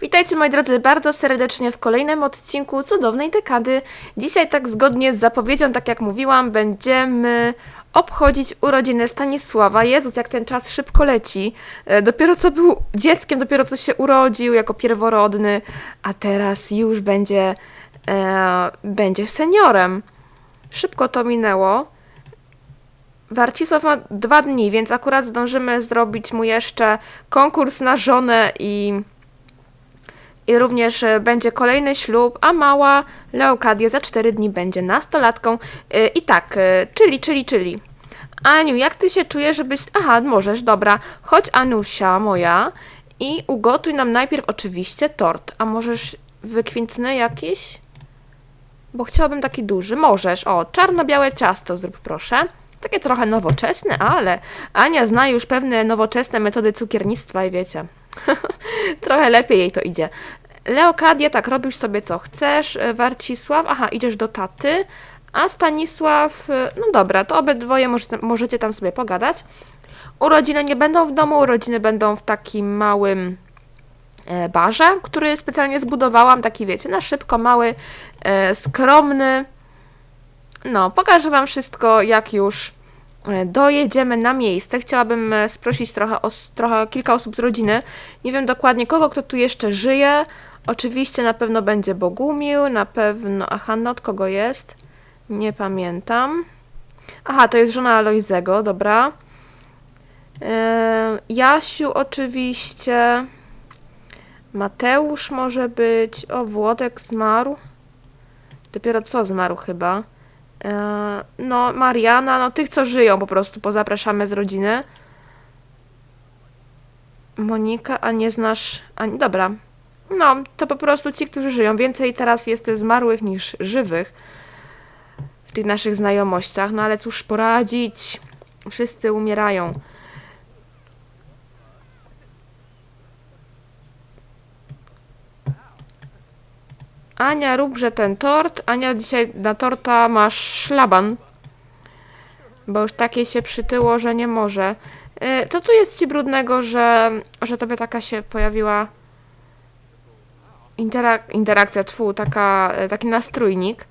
Witajcie moi drodzy bardzo serdecznie w kolejnym odcinku Cudownej Dekady. Dzisiaj tak zgodnie z zapowiedzią, tak jak mówiłam, będziemy obchodzić urodziny Stanisława. Jezus, jak ten czas szybko leci. E, Dopiero co był dzieckiem, dopiero co się urodził jako pierworodny, a teraz już będzie, e, będzie seniorem. Szybko to minęło. Warcisław ma dwa dni, więc akurat zdążymy zrobić mu jeszcze konkurs na żonę i i również e, będzie kolejny ślub, a mała Leokadia za 4 dni będzie nastolatką. E, I tak, e, czyli, czyli, czyli. Aniu, jak ty się czujesz, żebyś... Aha, możesz, dobra. Chodź, Anusia moja i ugotuj nam najpierw oczywiście tort. A możesz wykwintny jakiś? Bo chciałabym taki duży. Możesz. O, czarno-białe ciasto zrób proszę. Takie trochę nowoczesne, ale Ania zna już pewne nowoczesne metody cukiernictwa i wiecie. Trochę lepiej jej to idzie. Leokadia, tak, robisz sobie co chcesz. Warcisław, aha, idziesz do taty. A Stanisław, no dobra, to obydwoje możecie, możecie tam sobie pogadać. Urodziny nie będą w domu, urodziny będą w takim małym e, barze, który specjalnie zbudowałam, taki wiecie, na szybko, mały, e, skromny. No, pokażę Wam wszystko, jak już dojedziemy na miejsce. Chciałabym e, sprosić trochę, os- trochę kilka osób z rodziny. Nie wiem dokładnie kogo, kto tu jeszcze żyje. Oczywiście na pewno będzie Bogumił, na pewno... Aha, no od kogo jest? Nie pamiętam. Aha, to jest żona Alojzego, dobra. E, Jasiu oczywiście. Mateusz może być. O, Włodek zmarł. Dopiero co zmarł chyba. E, No, Mariana, no tych, co żyją po prostu, pozapraszamy z rodziny. Monika, a nie znasz... A, dobra. No, to po prostu ci, którzy żyją. Więcej teraz jest zmarłych niż żywych w tych naszych znajomościach. No ale cóż poradzić. Wszyscy umierają. Ania, róbże ten tort. Ania, dzisiaj na torta masz szlaban. Bo już takie się przytyło, że nie może. Y, Co tu jest ci brudnego, że, że tobie taka się pojawiła interak- interakcja, tfu, taka, y, taki nastrójnik.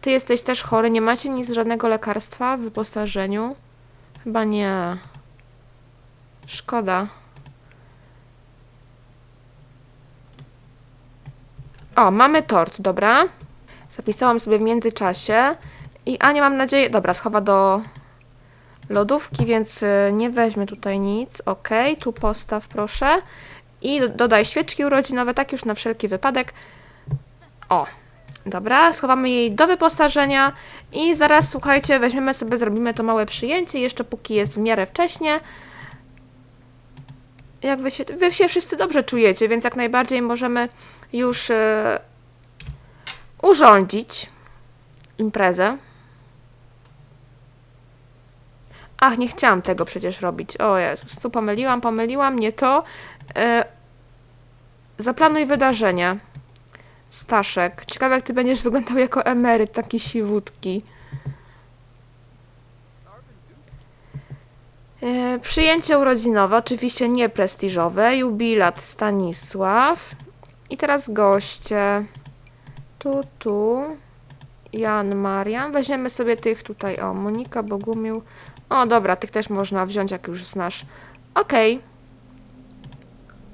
Ty jesteś też chory, nie macie nic, żadnego lekarstwa w wyposażeniu? Chyba nie. Szkoda. O, mamy tort, dobra. Zapisałam sobie w międzyczasie. I Ania, mam nadzieję... Dobra, schowa do lodówki, więc y, nie weźmie tutaj nic. Ok, tu postaw proszę. I do- dodaj świeczki urodzinowe, tak już na wszelki wypadek. O, dobra, schowamy jej do wyposażenia. I zaraz, słuchajcie, weźmiemy sobie, zrobimy to małe przyjęcie, jeszcze póki jest w miarę wcześnie. Jak wy się, wy się wszyscy dobrze czujecie, więc jak najbardziej możemy już e, urządzić imprezę. Ach, nie chciałam tego przecież robić. O Jezus, co pomyliłam, pomyliłam, nie to. E, zaplanuj wydarzenie. Staszek. Ciekawe, jak ty będziesz wyglądał jako emeryt, taki siwutki. E, przyjęcie urodzinowe, oczywiście nie prestiżowe. Jubilat Stanisław. I teraz goście. Tu, tu. Jan, Marian. Weźmiemy sobie tych tutaj. O, Monika, Bogumił. O, dobra, tych też można wziąć, jak już znasz. Okej.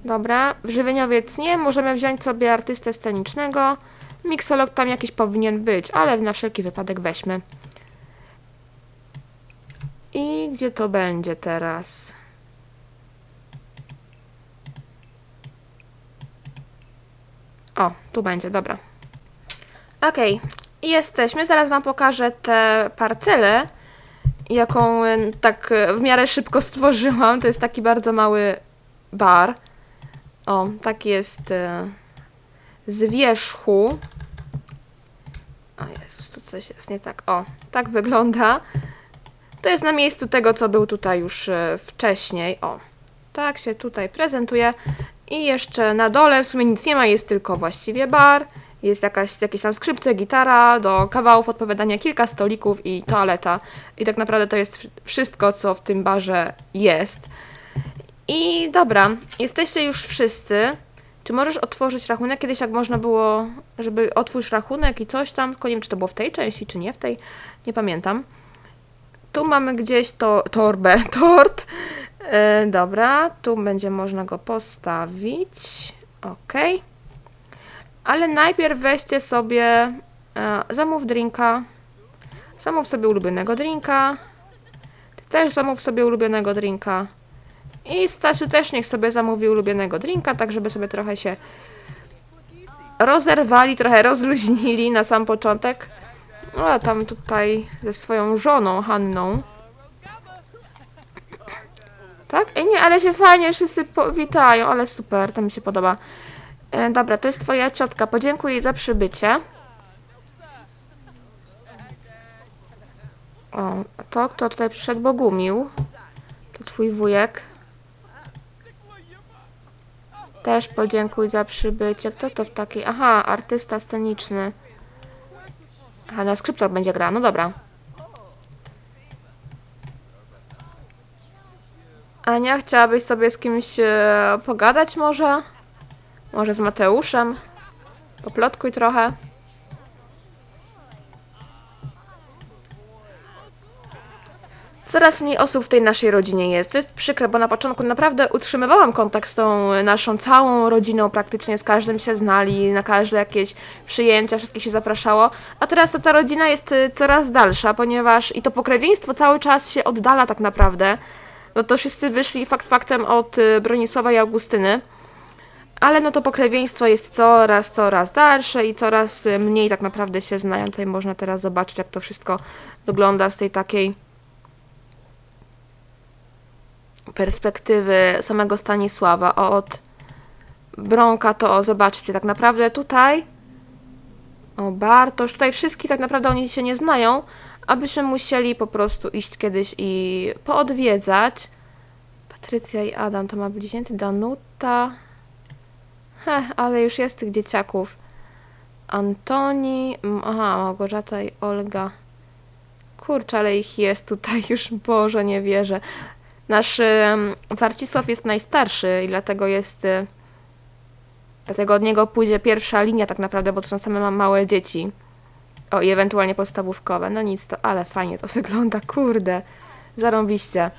Dobra, żywieniowiec nie. Możemy wziąć sobie artystę scenicznego. Miksolog tam jakiś powinien być, ale na wszelki wypadek weźmy. I gdzie to będzie teraz? O, tu będzie, dobra. Okej, jesteśmy. Zaraz Wam pokażę tę parcelę, jaką e, tak e, w miarę szybko stworzyłam. To jest taki bardzo mały bar. O, tak jest e, z wierzchu. O Jezus, tu coś jest nie tak. O, tak wygląda. To jest na miejscu tego, co był tutaj już wcześniej. O, tak się tutaj prezentuje. I jeszcze na dole w sumie nic nie ma, jest tylko właściwie bar. Jest jakaś, jakieś tam skrzypce, gitara, do kawałów odpowiadania, kilka stolików i toaleta. I tak naprawdę to jest wsz- wszystko, co w tym barze jest. I dobra, jesteście już wszyscy. Czy możesz otworzyć rachunek? Kiedyś jak można było, żeby otwórz rachunek i coś tam, tylko nie wiem, czy to było w tej części, czy nie w tej, nie pamiętam. Tu mamy gdzieś to, torbę, tort. E, dobra, tu będzie można go postawić. Ok. Ale najpierw weźcie sobie, e, zamów drinka. Zamów sobie ulubionego drinka. Ty też zamów sobie ulubionego drinka. I Stasiu też niech sobie zamówi ulubionego drinka, tak żeby sobie trochę się rozerwali, trochę rozluźnili na sam początek. No, a tam tutaj ze swoją żoną Hanną. Tak? Ej, nie, ale się fajnie wszyscy powitają, ale super, to mi się podoba. E, dobra, to jest twoja ciotka, podziękuj jej za przybycie. O, to kto tutaj przyszedł? Bogumił. To twój wujek. Też podziękuj za przybycie. Kto to w takiej... Aha, artysta sceniczny. Aha, na skrzypcach będzie gra. No dobra. Ania, chciałabyś sobie z kimś e, pogadać może? Może z Mateuszem? Poplotkuj trochę. Coraz mniej osób w tej naszej rodzinie jest. To jest przykre, bo na początku naprawdę utrzymywałam kontakt z tą naszą całą rodziną, praktycznie z każdym się znali, na każde jakieś przyjęcia, wszystkich się zapraszało. A teraz to ta rodzina jest y, coraz dalsza, ponieważ i to pokrewieństwo cały czas się oddala tak naprawdę. No to wszyscy wyszli fakt faktem od y, Bronisława i Augustyny. Ale no to pokrewieństwo jest coraz, coraz dalsze i coraz y, mniej tak naprawdę się znają. Tutaj można teraz zobaczyć, jak to wszystko wygląda z tej takiej perspektywy samego Stanisława, o, od Bronka, to o, zobaczcie, tak naprawdę tutaj, o Bartosz, tutaj wszystkich tak naprawdę oni się nie znają, abyśmy musieli po prostu iść kiedyś i poodwiedzać. Patrycja i Adam, to ma być dziecięty, Danuta, heh, ale już jest tych dzieciaków. Antoni, aha, Małgorzata i Olga. Kurczę, ale ich jest tutaj już, Boże, nie wierzę. Nasz Warcisław jest najstarszy i dlatego jest. y, Dlatego od niego pójdzie pierwsza linia, tak naprawdę, bo to są same ma- małe dzieci. O, i ewentualnie podstawówkowe. No nic, to ale fajnie to wygląda, kurde. Zarąbiście.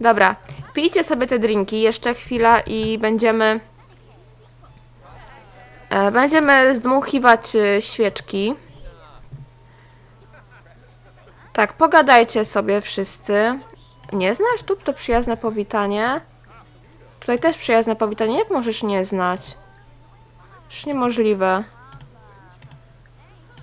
Dobra, pijcie sobie te drinki, jeszcze chwila i będziemy. E, będziemy zdmuchiwać y, świeczki. Tak, pogadajcie sobie wszyscy. Nie znasz? Tu to przyjazne powitanie. Tutaj też przyjazne powitanie. Jak możesz nie znać? Już niemożliwe.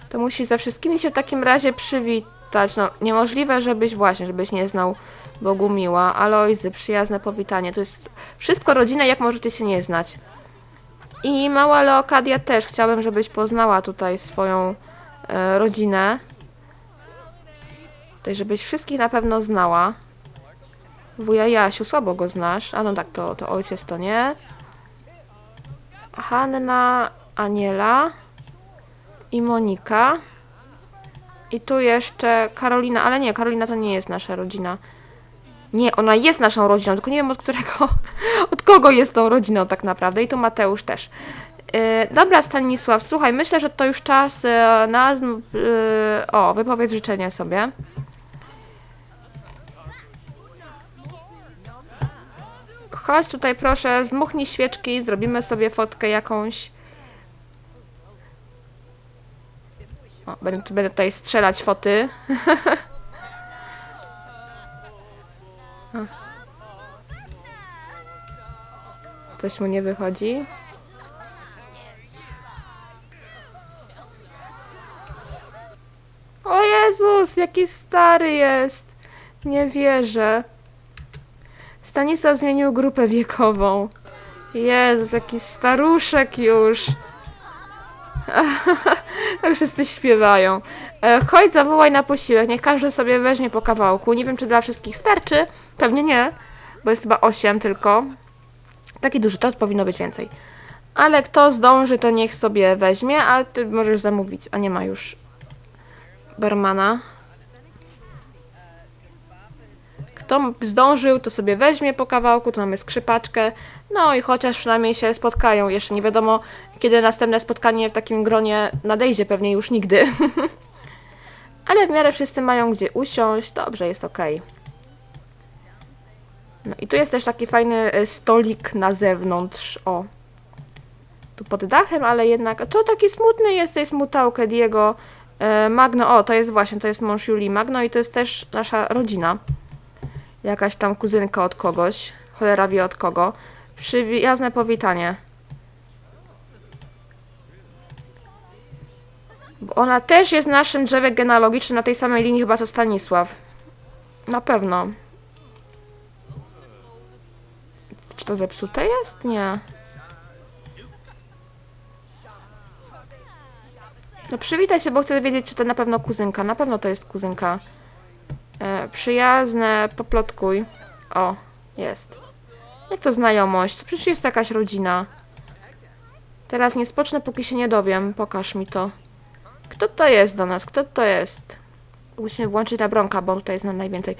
To musi ze wszystkimi się w takim razie przywitać. No, niemożliwe, żebyś właśnie, żebyś nie znał Bogumiła. Alojzy, przyjazne powitanie. To jest wszystko rodzina, jak możecie się nie znać. I mała Leokadia też. Chciałabym, żebyś poznała tutaj swoją e, rodzinę. Tutaj, żebyś wszystkich na pewno znała. Wuja Jasiu, słabo go znasz. A no tak, to, to ojciec to nie. Hanna, Aniela i Monika. I tu jeszcze Karolina, ale nie, Karolina to nie jest nasza rodzina. Nie, ona jest naszą rodziną, tylko nie wiem od którego, od kogo jest tą rodziną tak naprawdę. I tu Mateusz też. Yy, dobra, Stanisław, słuchaj, myślę, że to już czas yy, na. Yy, o, wypowiedz życzenie sobie. Chodź tutaj proszę, zmuchnij świeczki, zrobimy sobie fotkę jakąś. O, będę, będę tutaj strzelać foty. Coś mu nie wychodzi. O Jezus, jaki stary jest! Nie wierzę. Stanisław zmienił grupę wiekową. Jezus, jaki staruszek już. Wszyscy śpiewają. E, chodź, zawołaj na posiłek. Niech każdy sobie weźmie po kawałku. Nie wiem, czy dla wszystkich starczy. Pewnie nie, bo jest chyba 8 tylko. Taki duży, to powinno być więcej. Ale kto zdąży, to niech sobie weźmie, a ty możesz zamówić. A nie ma już barmana. Kto zdążył, to sobie weźmie po kawałku, tu mamy skrzypaczkę, no i chociaż przynajmniej się spotkają, jeszcze nie wiadomo, kiedy następne spotkanie w takim gronie nadejdzie, pewnie już nigdy. Ale w miarę wszyscy mają gdzie usiąść, dobrze, jest ok. No i tu jest też taki fajny e, stolik na zewnątrz, o. Tu pod dachem, ale jednak, to taki smutny jest, to jest mutałkę Diego e, Magno, o, to jest właśnie, to jest mąż Julii Magno i to jest też nasza rodzina. Jakaś tam kuzynka od kogoś, cholera wie od kogo. Przyjazne powitanie. Bo ona też jest naszym drzewie genealogicznym na tej samej linii chyba co Stanisław. Na pewno. Czy to zepsute jest? Nie. No przywitaj się, bo chcę wiedzieć, czy to na pewno kuzynka. Na pewno to jest kuzynka. Przyjazne, poplotkuj. O, jest. Jak to znajomość? To przecież jest jakaś rodzina. Teraz nie spocznę, póki się nie dowiem. Pokaż mi to. Kto to jest do nas? Kto to jest? Musimy włączyć ta bronka, bo tutaj jest nam najwięcej.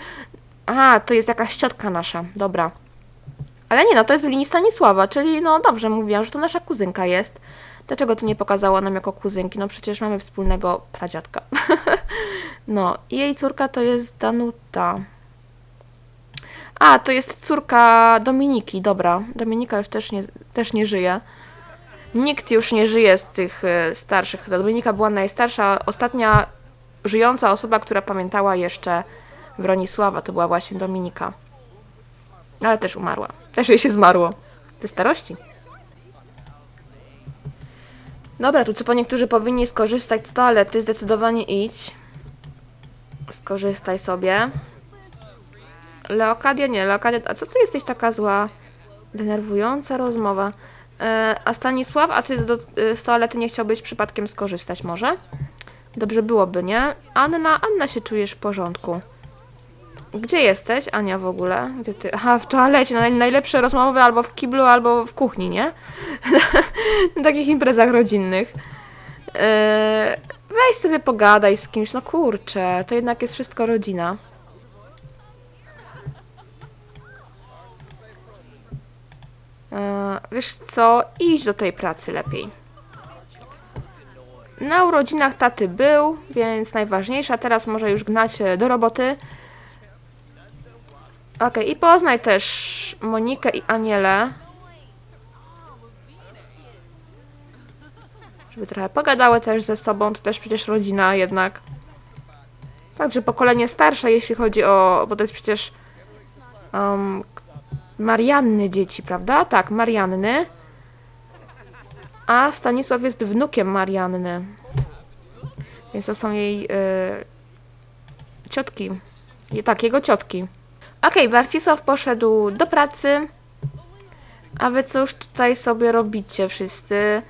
Aha, to jest jakaś ciotka nasza. Dobra. Ale nie, no to jest w linii Stanisława, czyli no dobrze mówiłam, że to nasza kuzynka jest. Dlaczego to nie pokazała nam jako kuzynki? No przecież mamy wspólnego pradziadka. no, i jej córka to jest Danuta. A, to jest córka Dominiki, dobra. Dominika już też nie, też nie żyje. Nikt już nie żyje z tych e, starszych. Dominika była najstarsza, ostatnia żyjąca osoba, która pamiętała jeszcze Bronisława, to była właśnie Dominika. Ale też umarła. Też jej się zmarło. Ze starości. Dobra, tu co po niektórzy powinni skorzystać z toalety, zdecydowanie idź. Skorzystaj sobie. Leokadia, nie, Leokadia, a co tu jesteś taka zła? Denerwująca rozmowa. E, a Stanisław, a ty do, e, z toalety nie chciałbyś przypadkiem skorzystać może? Dobrze byłoby, nie? Anna, Anna się czujesz w porządku. Gdzie jesteś, Ania, w ogóle? Gdzie ty? Aha, w toalecie, na najlepsze rozmowy albo w kiblu, albo w kuchni, nie? na takich imprezach rodzinnych. E, weź sobie pogadaj z kimś, no kurczę, to jednak jest wszystko rodzina. E, wiesz co, idź do tej pracy lepiej. Na urodzinach taty był, więc najważniejsza, teraz może już gnać do roboty. Okej, i poznaj też Monikę i Anielę. Żeby trochę pogadały też ze sobą, to też przecież rodzina jednak. Fakt, że pokolenie starsze, jeśli chodzi o... bo to jest przecież... Um, Marianny dzieci, prawda? Tak, Marianny. A Stanisław jest wnukiem Marianny. Więc to są jej y, ciotki. I, tak, jego ciotki. Okej, Warcisław poszedł do pracy. A wy cóż tutaj sobie robicie wszyscy?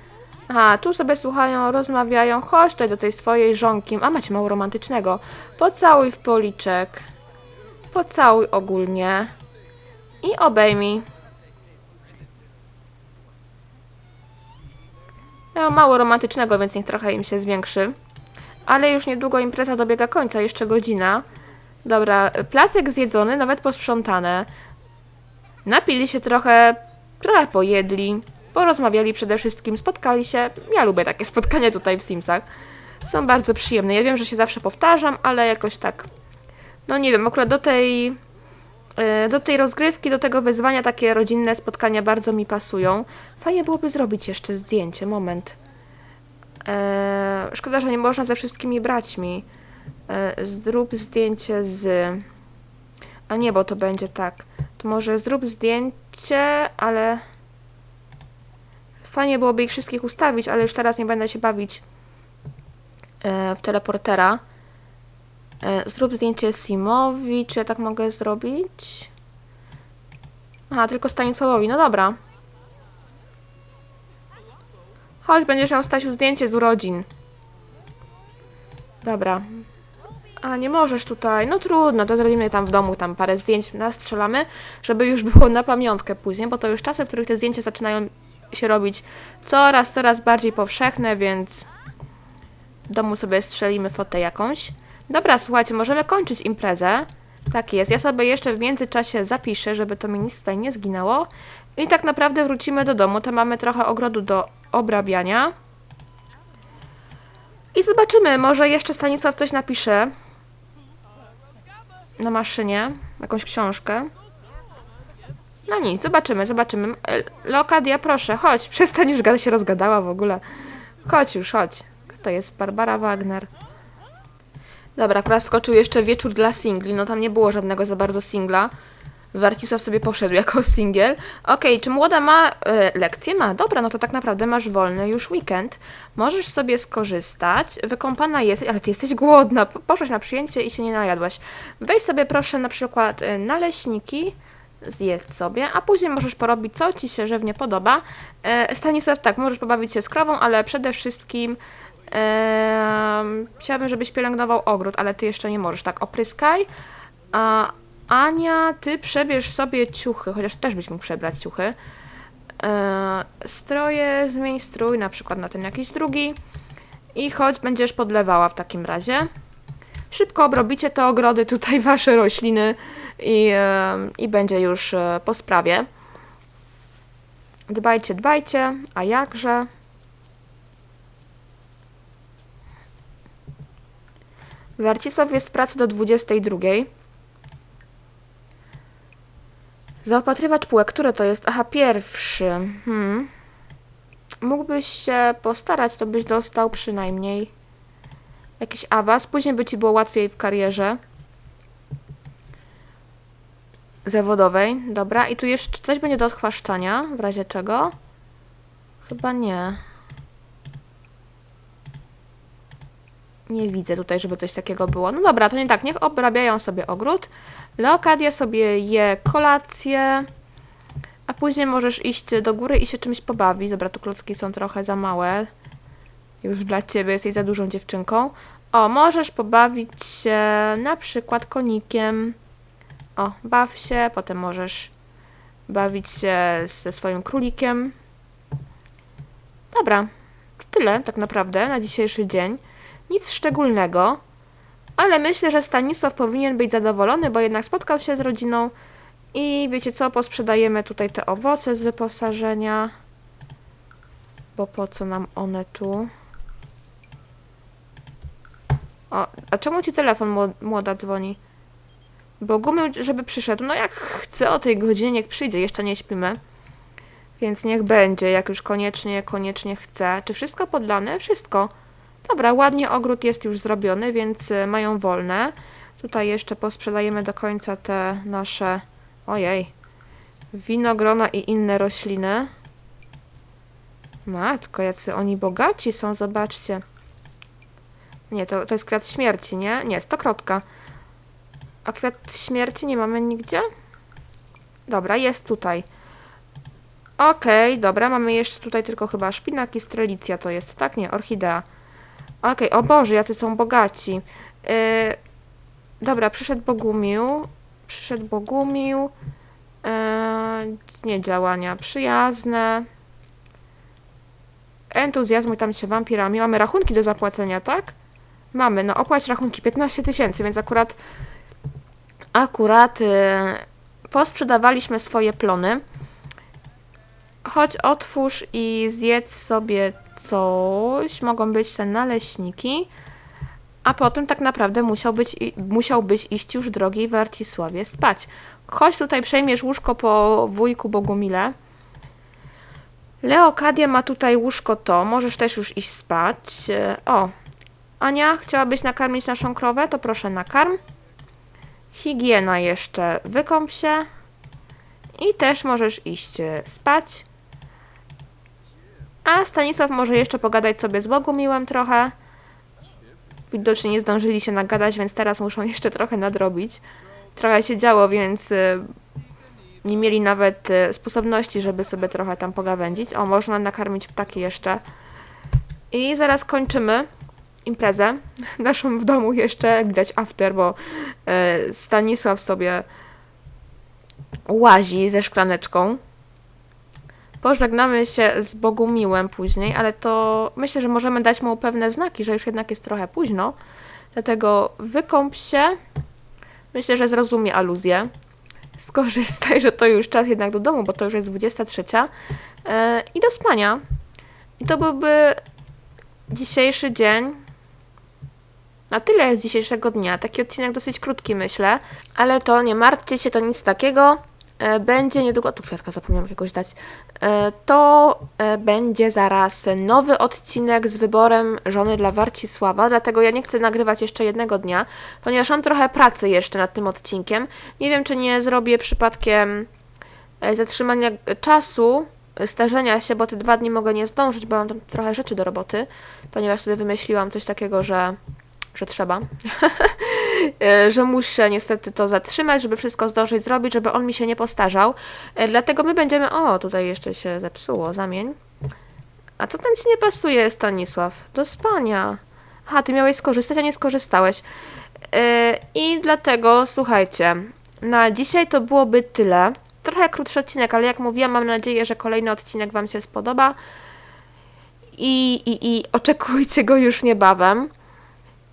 Aha, tu sobie słuchają, rozmawiają. Chodź tutaj do tej swojej żonki. A macie mało romantycznego. Pocałuj w policzek. Pocałuj ogólnie. I obejmij. Ja mało romantycznego, więc niech trochę im się zwiększy. Ale już niedługo impreza dobiega końca, jeszcze godzina. Dobra, placek zjedzony, nawet posprzątane. Napili się trochę, trochę pojedli, porozmawiali przede wszystkim, spotkali się. Ja lubię takie spotkania tutaj w Simsach. Są bardzo przyjemne. Ja wiem, że się zawsze powtarzam, ale jakoś tak. No nie wiem, akurat do tej E, do tej rozgrywki, do tego wyzwania takie rodzinne spotkania bardzo mi pasują. Fajnie byłoby zrobić jeszcze zdjęcie, moment. Eee, szkoda, że nie można ze wszystkimi braćmi. Eee, zrób zdjęcie z... A nie, bo to będzie tak. To może zrób zdjęcie, ale... Fajnie byłoby ich wszystkich ustawić, ale już teraz nie będę się bawić e, w teleportera. E, zrób zdjęcie Simowi, czy ja tak mogę zrobić? Aha, tylko Stanisławowi, no dobra. Chodź, będziesz miał Stasiu zdjęcie z urodzin. Dobra. A, nie możesz tutaj. No trudno, to zrobimy tam w domu, tam parę zdjęć nastrzelamy, żeby już było na pamiątkę później, bo to już czasy, w których te zdjęcia zaczynają się robić coraz, coraz bardziej powszechne, więc w domu sobie strzelimy fotę jakąś. Dobra, słuchajcie, możemy kończyć imprezę. Tak jest. Ja sobie jeszcze w międzyczasie zapiszę, żeby to mi nic tutaj nie zginęło. I tak naprawdę wrócimy do domu. To mamy trochę ogrodu do obrabiania. I zobaczymy, może jeszcze Stanisław coś napisze na maszynie, jakąś książkę. No nic, zobaczymy, zobaczymy. Lokadia, proszę, chodź, przestań już gadać, się rozgadała w ogóle. Chodź już, chodź. To jest Barbara Wagner. Dobra, akurat wskoczył jeszcze wieczór dla singli, no tam nie było żadnego za bardzo singla. Warcisław sobie poszedł jako singiel. Okej, czy młoda ma e, lekcję? Ma. Dobra, no to tak naprawdę masz wolny już weekend. Możesz sobie skorzystać. Wykąpana jesteś, ale ty jesteś głodna. Po- Poszłaś na przyjęcie i się nie najadłaś. Weź sobie proszę na przykład e, naleśniki, zjedz sobie, a później możesz porobić co ci się żywnie podoba. E, Stanisław, tak, możesz pobawić się z krową, ale przede wszystkim em, chciałabym, żebyś pielęgnował ogród, ale ty jeszcze nie możesz. Tak, opryskaj. A Ania, ty przebierz sobie ciuchy, chociaż też byś mógł przebrać ciuchy. E, stroje, zmień strój, na przykład na ten jakiś drugi. I chodź, będziesz podlewała w takim razie. Szybko obrobicie te ogrody, tutaj wasze rośliny i, e, i będzie już e, po sprawie. Dbajcie, dbajcie, a jakże? Warcisław jest w pracy do 22. Zaopatrywacz półek, który to jest? Aha, pierwszy. Hmm. Mógłbyś się postarać, to byś dostał przynajmniej jakiś awans. Później by ci było łatwiej w karierze zawodowej. Dobra, i tu jeszcze coś będzie do odchwaszczania, w razie czego? Chyba nie. Nie widzę tutaj, żeby coś takiego było. No dobra, to nie tak, niech obrabiają sobie ogród. Leokadia sobie je kolację, a później możesz iść do góry i się czymś pobawić. Dobra, tu klocki są trochę za małe. Już dla ciebie jesteś za dużą dziewczynką. O, możesz pobawić się na przykład konikiem. O, baw się, potem możesz bawić się ze swoim królikiem. Dobra, to tyle tak naprawdę na dzisiejszy dzień. Nic szczególnego. Ale myślę, że Stanisław powinien być zadowolony, bo jednak spotkał się z rodziną i wiecie co, posprzedajemy tutaj te owoce z wyposażenia. Bo po co nam one tu? O, a czemu ci telefon mło- młoda dzwoni? Bo gumy, żeby przyszedł. No jak chce o tej godzinie, niech przyjdzie, jeszcze nie śpimy. Więc niech będzie, jak już koniecznie, koniecznie chce. Czy wszystko podlane? Wszystko. Dobra, ładnie ogród jest już zrobiony, więc y, mają wolne. Tutaj jeszcze posprzedajemy do końca te nasze, ojej, winogrona i inne rośliny. Matko, jacy oni bogaci są, zobaczcie. Nie, to, to jest kwiat śmierci, nie? Nie, stokrotka. A kwiat śmierci nie mamy nigdzie? Dobra, jest tutaj. Okej, dobra, mamy jeszcze tutaj tylko chyba szpinak i strelicja to jest, tak? Nie, orchidea. Okej, o Boże, jacy są bogaci. Yy, dobra, przyszedł Bogumił. Przyszedł Bogumił. Yy, nie działania przyjazne. Entuzjazmuj tam się wampirami. Mamy rachunki do zapłacenia, tak? Mamy, no opłać rachunki 15 tysięcy, więc akurat akurat yy, posprzedawaliśmy swoje plony. Chodź, otwórz i zjedz sobie coś. Mogą być te naleśniki. A potem tak naprawdę musiał być, musiałbyś iść już drogiej Warcisławie spać. Chodź tutaj, przejmiesz łóżko po wujku Bogumile. Leokadia ma tutaj łóżko to. Możesz też już iść spać. O, Ania, chciałabyś nakarmić naszą krowę? To proszę nakarm. Higiena jeszcze. Wykąp się. I też możesz iść e, spać. A Stanisław może jeszcze pogadać sobie z Bogumiłem trochę. Widocznie nie zdążyli się nagadać, więc teraz muszą jeszcze trochę nadrobić. Trochę się działo, więc y, nie mieli nawet y, sposobności, żeby sobie trochę tam pogawędzić. O, można nakarmić ptaki jeszcze. I zaraz kończymy imprezę. Naszą w domu jeszcze, widać after, bo y, Stanisław sobie łazi ze szklaneczką. Pożegnamy się z Bogumiłem później, ale to myślę, że możemy dać mu pewne znaki, że już jednak jest trochę późno. Dlatego wykąp się, Myślę, że zrozumie aluzję. Skorzystaj, że to już czas jednak do domu, bo to już jest 23. E, I do spania. I to byłby dzisiejszy dzień. Na tyle z dzisiejszego dnia. Taki odcinek dosyć krótki, myślę. Ale to nie martwcie się, to nic takiego. E, Będzie niedługo. Tu kwiatka zapomniałam jakiegoś dać. E, To e, będzie zaraz nowy odcinek z wyborem żony dla Warcisława. Dlatego ja nie chcę nagrywać jeszcze jednego dnia, ponieważ mam trochę pracy jeszcze nad tym odcinkiem. Nie wiem, czy nie zrobię przypadkiem zatrzymania czasu, starzenia się, bo te dwa dni mogę nie zdążyć, bo mam tam trochę rzeczy do roboty, ponieważ sobie wymyśliłam coś takiego, że, że trzeba. E, że muszę niestety to zatrzymać, żeby wszystko zdążyć zrobić, żeby on mi się nie postarzał. E, Dlatego my będziemy. O, tutaj jeszcze się zepsuło, zamień. A co tam ci nie pasuje, Stanisław? Do spania. Aha, ty miałeś skorzystać, a nie skorzystałeś. E, I dlatego, słuchajcie, na dzisiaj to byłoby tyle. Trochę krótszy odcinek, ale jak mówiłam, mam nadzieję, że kolejny odcinek Wam się spodoba. I, i, i oczekujcie go już niebawem.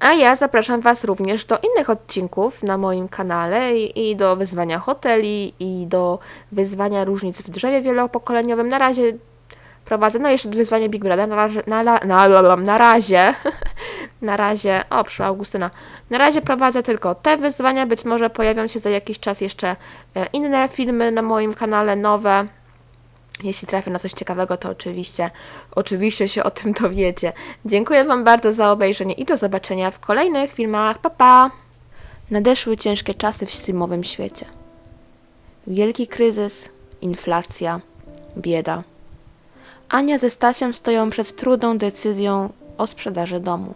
A ja zapraszam Was również do innych odcinków na moim kanale i, do wyzwania hoteli, i do wyzwania różnic w drzewie wielopokoleniowym. Na razie prowadzę, no jeszcze wyzwanie Big Brother, na razie, na, na, na, na razie, na razie, o, przyszła Augustyna, na razie prowadzę tylko te wyzwania, być może pojawią się za jakiś czas jeszcze e, inne filmy na moim kanale, nowe. Jeśli trafię na coś ciekawego, to oczywiście, oczywiście się o tym dowiecie. Dziękuję Wam bardzo za obejrzenie i do zobaczenia w kolejnych filmach. Pa, pa! Nadeszły ciężkie czasy w streamowym świecie. Wielki kryzys, inflacja, bieda. Ania ze Stasiem stoją przed trudną decyzją o sprzedaży domu.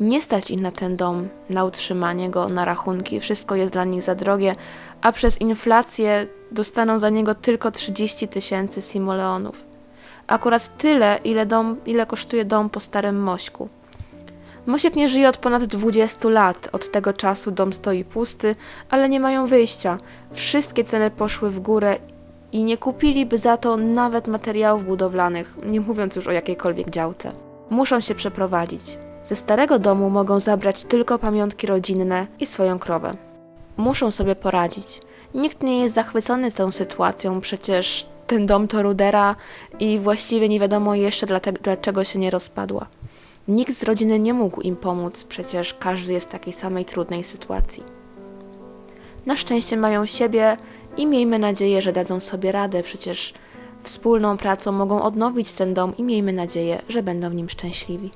Nie stać ich na ten dom, na utrzymanie go, na rachunki, wszystko jest dla nich za drogie, a przez inflację dostaną za niego tylko 30 tysięcy simoleonów. Akurat tyle, ile, dom, ile kosztuje dom po Starym Mośku. Mosiek nie żyje od ponad 20 lat. Od tego czasu dom stoi pusty, ale nie mają wyjścia. Wszystkie ceny poszły w górę i nie kupiliby za to nawet materiałów budowlanych, nie mówiąc już o jakiejkolwiek działce. Muszą się przeprowadzić. Ze starego domu mogą zabrać tylko pamiątki rodzinne i swoją krowę. Muszą sobie poradzić. Nikt nie jest zachwycony tą sytuacją, przecież ten dom to rudera i właściwie nie wiadomo jeszcze dlaczego się nie rozpadła. Nikt z rodziny nie mógł im pomóc, przecież każdy jest w takiej samej trudnej sytuacji. Na szczęście mają siebie i miejmy nadzieję, że dadzą sobie radę, przecież wspólną pracą mogą odnowić ten dom i miejmy nadzieję, że będą w nim szczęśliwi.